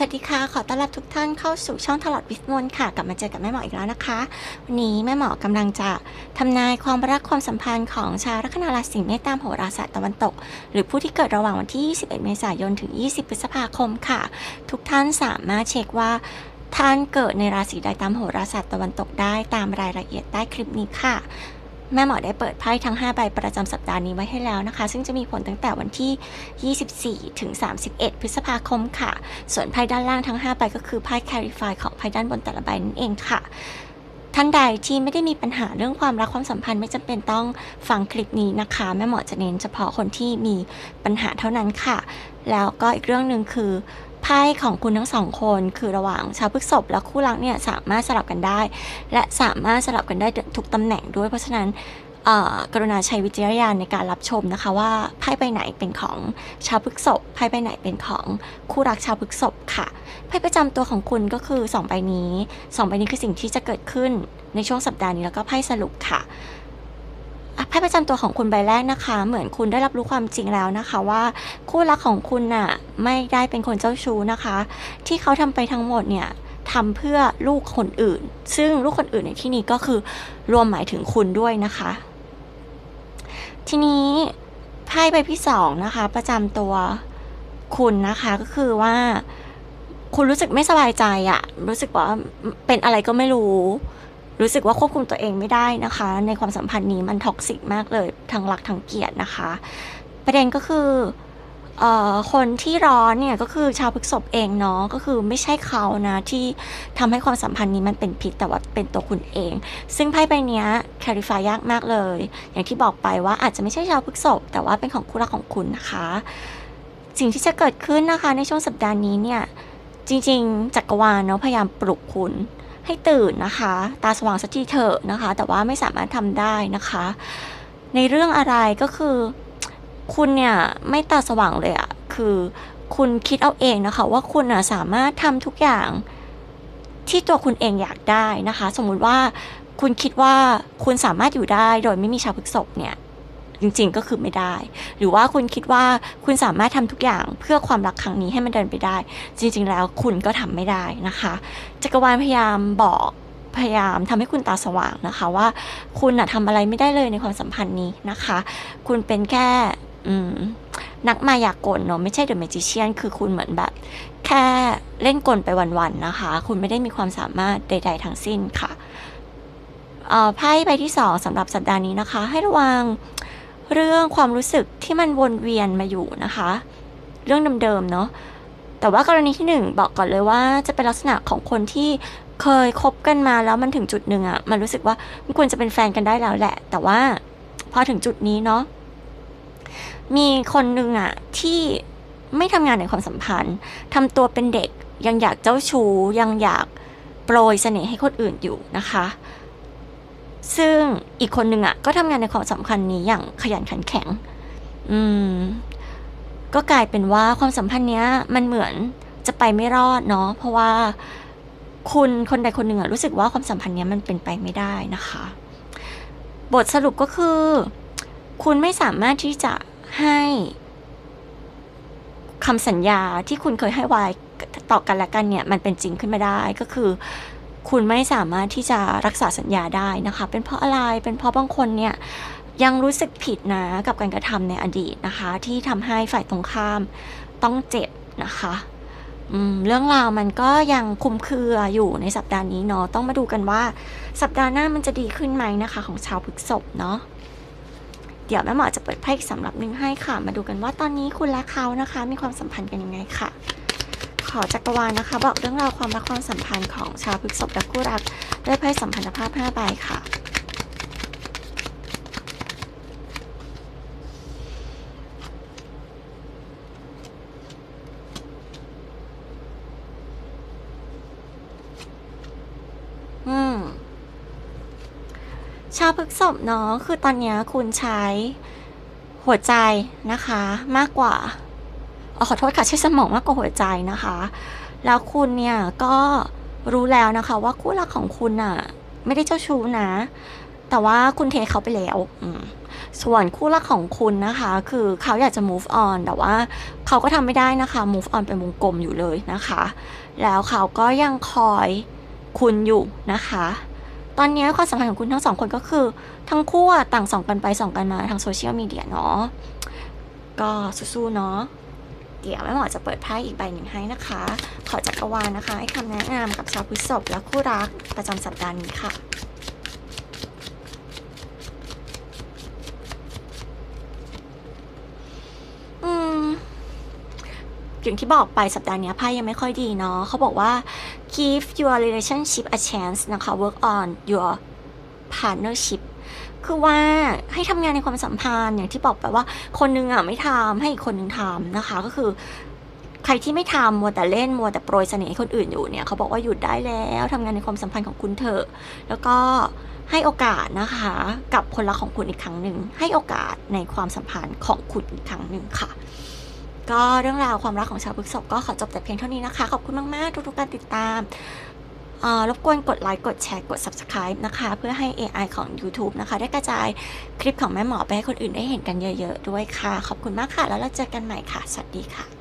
สวัสดีค่ะ ขอต้อนรับทุกท่านเข้าสู่ช่องตลอดวิสมนค่ะ กลับมาเจอกับแม่หมออีกแล้วนะคะ วันนี้แม่หมอกำลังจะทำนายความรักความสัมพันธ์ของชาวลัคนาราศีเมษตามโหราศาสตร์ตะวันตก หรือผู้ที่เกิดระหว่างวันที่ 21 เมษายนถึง 20 พฤษภาคมค่ะ ทุกท่านสามารถเช็คว่าท่านเกิดในราศีใดตามโหราศาสตร์ตะวันตกได้ตามรายละเอียดใต้คลิปนี้ค่ะ แม่หมอได้เปิดไพ่ทั้ง 5 ใบประจำสัปดาห์นี้ไว้ให้แล้วนะคะ ซึ่งจะมีผลตั้งแต่วันที่ 24 ถึง 31 พฤษภาคมค่ะ ส่วนไพ่ด้านล่างทั้ง 5 ใบก็คือไพ่ Clarify ของไพ่ด้านบนแต่ละใบนั่นเองค่ะท่านใดที่ไม่ได้มีปัญหาเรื่องความรักความสัมพันธ์ไม่จำเป็นต้องฟังคลิปนี้นะคะ แม่หมอจะเน้นเฉพาะคนที่มีปัญหาเท่านั้นค่ะ แล้วก็อีกเรื่องหนึ่งคือ ไพ่ของคุณทั้งสองคน คือระหว่างชาวพฤษภและคู่รักเนี่ยสามารถสลับกันได้ และสามารถสลับกันได้ทุกตำแหน่งด้วยเพราะฉะนั้นอ่อกรุณาใช้วิจารณญาณในการรับชมนะคะว่าไพ่ใบไหนเป็นของชาวพฤษภไพ่ใบไหนเป็นของคู่รักชาวพฤษภค่ะไพ่ประจำตัวของคุณก็คือ2ใบนี้2ใบนี้คือสิ่งที่จะเกิดขึ้นในช่วงสัปดาห์นี้แล้วก็ไพ่สรุปค่ะ ไพ่ประจำตัวของคุณใบแรกนะคะ เหมือนคุณได้รับรู้ความจริงแล้วนะคะว่า คู่รักของคุณน่ะไม่ได้เป็นคนเจ้าชู้นะคะ ที่เขาทำไปทั้งหมดเนี่ยทำเพื่อลูกคนอื่น ซึ่งลูกคนอื่นในที่นี้ก็คือรวมหมายถึงคุณด้วยนะคะ ทีนี้ไพ่ใบที่สองนะคะ ประจำตัวคุณนะคะก็คือว่า คุณรู้สึกไม่สบายใจอะรู้สึกว่าเป็นอะไรก็ไม่รู้ รู้สึกว่าควบคุมตัวเองไม่ได้นะคะ ในความสัมพันธ์นี้มันท็อกซิกมากเลยทั้งรักทั้งเกลียดนะคะ ประเด็นก็คือคนที่ร้อนเนี่ยก็คือชาวพฤษภเองเนาะก็คือไม่ใช่เขานะที่ทำให้ความสัมพันธ์นี้มันเป็นพิษแต่ว่าเป็นตัวคุณเอง ซึ่งไพ่ใบนี้ยคลริฟายยากมากเลย อย่างที่บอกไปว่าอาจจะไม่ใช่ชาวพฤษภแต่ว่าเป็นของคู่รักของคุณนะคะ สิ่งที่จะเกิดขึ้นนะคะในช่วงสัปดาห์นี้เนี่ยจริง ๆ จักรวาลเนาะพยายามปลุกคุณ ให้ตื่นนะคะ ตาสว่างสักทีเถอะนะคะ แต่ว่าไม่สามารถทำได้นะคะ ในเรื่องอะไรก็คือ คุณเนี่ยไม่ตาสว่างเลยอะคือคุณคิดเอาเองนะคะ ว่าคุณอะสามารถทำทุกอย่างที่ตัวคุณเองอยากได้นะคะ สมมุติว่าคุณคิดว่าคุณสามารถอยู่ได้โดยไม่มีชาวพฤกษภเนี่ย จริง ๆ ก็คือไม่ได้ หรือว่าคุณคิดว่าคุณสามารถทำทุกอย่างเพื่อความรักครั้งนี้ให้มันเดินไปได้ จริง ๆ แล้วคุณก็ทำไม่ได้นะคะจักรวาลพยายามบอกพยายามทำให้คุณตาสว่างนะคะว่า คุณอะทำอะไรไม่ได้เลยในความสัมพันธ์นี้นะคะ คุณเป็นแค่อืมนักมายากลเนาะไม่ใช่เดอะแมจิเชียนคือคุณเหมือนแบบ แค่เล่นกลไปวันๆนะคะ คุณไม่ได้มีความสามารถใด ๆ ทั้งสิ้นค่ะไพ่ใบที่สองสำหรับสัปดาห์นี้นะคะ ให้ระวัง เรื่องความรู้สึกที่มันวนเวียนมาอยู่นะคะ เรื่องเดิมๆเนาะแต่ว่ากรณีที่หนึ่งบอกก่อนเลยว่าจะเป็นลักษณะของคนที่เคยคบกันมาแล้วมันถึงจุดหนึ่งอะมันรู้สึกว่ามันควรจะเป็นแฟนกันได้แล้วแหละ แต่ว่าพอถึงจุดนี้เนาะมีคนหนึ่งอะที่ไม่ทำงานในความสัมพันธ์ทำตัวเป็นเด็กยังอยากเจ้าชู้ยังอยากโปรยเสน่ห์ให้คนอื่นอยู่นะคะ ซึ่งอีกคนหนึ่งอะก็ทำงานในความสัมพันธ์นี้อย่างขยันขันแข็ง อืม ก็กลายเป็นว่าความสัมพันธ์เนี้ย มันเหมือนจะไปไม่รอดเนาะเพราะว่าคุณคนใดคนหนึ่งอะรู้สึกว่าความสัมพันธ์เนี้ยมันเป็นไปไม่ได้นะคะ บทสรุปก็คือ คุณไม่สามารถที่จะให้คำสัญญาที่คุณเคยให้ไว้ต่อกันและกันเนี่ย มันเป็นจริงขึ้นมาได้ก็คือ คุณไม่สามารถที่จะรักษาสัญญาได้นะคะ เป็นเพราะอะไร เป็นเพราะบางคนเนี่ยยังรู้สึกผิดนะกับการกระทำในอดีตนะคะ ที่ทำให้ฝ่ายตรงข้ามต้องเจ็บนะคะเรื่องราวมันก็ยังคุมเครืออยู่ในสัปดาห์นี้เนาะต้องมาดูกันว่า สัปดาห์หน้ามันจะดีขึ้นไหมนะคะ ของชาวพฤษภเนาะเดี๋ยวแม่หมอจะเปิดไพ่สำหรับหนึ่งให้ค่ะ มาดูกันว่าตอนนี้คุณและเขานะคะ มีความสัมพันธ์กันยังไงค่ะ ขอจักรวาลนะคะ บอกเรื่องราวความรักความสัมพันธ์ของชาวพฤษภและคู่รักด้วยไพ่สัมพันธภาพ5ใบค่ะอืมชาวพฤกษภเนาะคือตอนนี้คุณใช้หัวใจนะคะมากกว่า ขอโทษค่ะใช้สมองมากกว่าหัวใจนะคะ แล้วคุณเนี่ยก็รู้แล้วนะคะ ว่าคู่รักของคุณอะ ไม่ได้เจ้าชู้นะ แต่ว่าคุณเทเขาไปแล้วส่วนคู่รักของคุณนะคะ คือเขาอยากจะ move on แต่ว่าเขาก็ทำไม่ได้นะคะ move on เป็นวงกลมอยู่เลยนะคะ แล้วเขาก็ยังคอยคุณอยู่นะคะ ตอนนี้ความสัมพันธ์ของคุณทั้งสองคนก็คือ ทั้งคู่ต่างส่องกันไปส่องกันมาทางโซเชียลมีเดียเนาะก็สู้ๆเนาะ เกียวแม่หมอจะเปิดไพ่อีกใบหนึ่งให้นะคะ ขอจักรวาลนะคะ ให้คำแนะนำกับชาวพฤษภและคู่รักประจำสัปดาห์นี้ค่ะอย่างที่บอกไปสัปดาห์นี้ไพ่ยังไม่ค่อยดีเนาะเขาบอกว่า give your relationship a chance นะคะ work on your partnership คือว่าให้ทำงานในความสัมพันธ์อย่างที่บอกไปว่าคนนึงอะไม่ทำให้อีกคนนึงทำนะคะ ก็คือ ใครที่ไม่ทำมัวแต่เล่นมัวแต่โปรยเสน่ห์ให้คนอื่นอยู่เนี่ยเขาบอกว่าหยุดได้แล้วทำงานในความสัมพันธ์ของคุณเถอะ แล้วก็ให้โอกาสนะคะ กับคนรักของคุณอีกครั้งหนึ่งให้โอกาสในความสัมพันธ์ของคุณอีกครั้งหนึ่งค่ะก็เรื่องราวความรักของชาวพฤษภก็ขอจบแต่เพียงเท่านี้นะคะ ขอบคุณมาก ๆ ทุกๆการติดตาม รบกวนกดไลค์กดแชร์กด subscribe นะคะ เพื่อให้ AI ของ YouTube นะคะ ได้กระจายคลิปของแม่หมอไปให้คนอื่นได้เห็นกันเยอะ ๆ ด้วยค่ะ ขอบคุณมากค่ะ แล้วเราเจอกันใหม่ค่ะ สวัสดีค่ะ